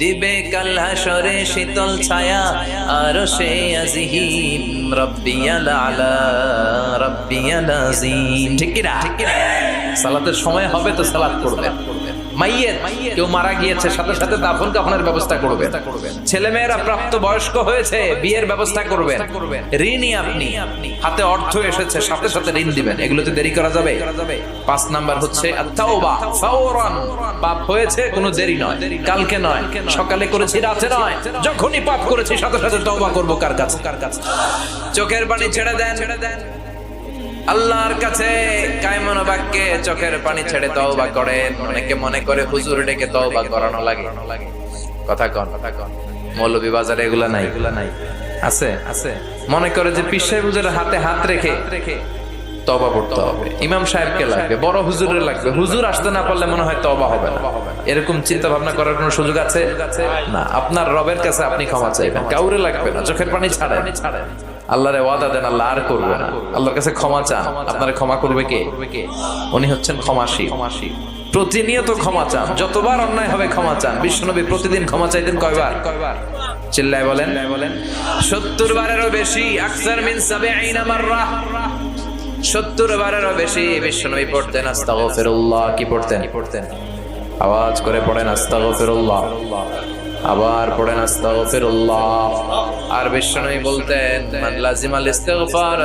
দিবে কাল্লা সরে শীতল ছায়া, আর সে আজিহিম রব্বিয়াল আলা, রব্বিয়াল আজিম। ঠিক কি না? সালাতের সময় হবে তো সালাত করবেন মাইয়ের কেউ মারা গিয়েছে, সাথে সাথে দাফন কাফনের ব্যবস্থা করবেন। ছেলে মেয়েরা প্রাপ্ত বয়স্ক হয়েছে, বিয়ের ব্যবস্থা করবেন। ঋণই আপনি। হাতে অর্থ এসেছে, সাথে সাথে ঋণ দিবেন। এগুলোতে দেরি করা যাবে। পাঁচ নাম্বার হচ্ছে পাপ হয়েছে, কোনো দেরি নয়। কালকে নয়, সকালে করেছি, রাতে নয়। যখনই পাপ করেছি, সাথে সাথে তওবা করব কার কাছে? কার কাছে চোখের পানি ছেড়ে দেন ছেড়ে দেন। আল্লাহর কাছে বাক্যে চোখের পানি ছেড়ে তওবা অনেকে মনে করে হুজুর ডেকে তওবা করানো লাগে। কথা কন কথা কন। বাজারে এগুলা নাই। এগুলা নাই আছে? আছে মনে করে যে সাহেব হুজুরের হাতে হাত রেখে রেখে তবা পড়তে হবে। ইমাম সাহেবকে লাগবে, বড় হুজুরের লাগবে। হুজুর আসতে না পারলে মনে হয় তবা হবে না। এরকম চিন্তা ভাবনা করার কোনো সুযোগ আছে? না। আপনার রবের কাছে আপনি ক্ষমা চাইবেন। কাউরে লাগবে না। চোখের পানি ছাড়েন ছাড়েন। আল্লাহরে ওয়াদা দেন, আল্লাহ আর করবে না। আল্লাহর কাছে ক্ষমা চান। আপনারে ক্ষমা করবে কে? উনি হচ্ছেন ক্ষমাসী ক্ষমাসী প্রতিনিয়ত ক্ষমা চান। যতবার অন্যায় হবে ক্ষমা চান। বিশ্বনবী প্রতিদিন ক্ষমা চাইতেন কয়বার? কয়বার চিল্লায় বলেন বলেন সত্তর বারেরও বেশি, আকসার মিন সাবিঈনা মাররা। সত্তর বারেরও বেশি বিশ্বনবী পড়তেন, আস্তাগফিরুল্লাহ। কি পড়তেন পড়তেন? আওয়াজ করে পড়েন, আস্তাগফিরুল্লাহ। আবার পড়েন আস্তাগফিরুল্লাহ। আর বিশ্বনবী বলতেন মান লাজিমাল ইস্তিগফার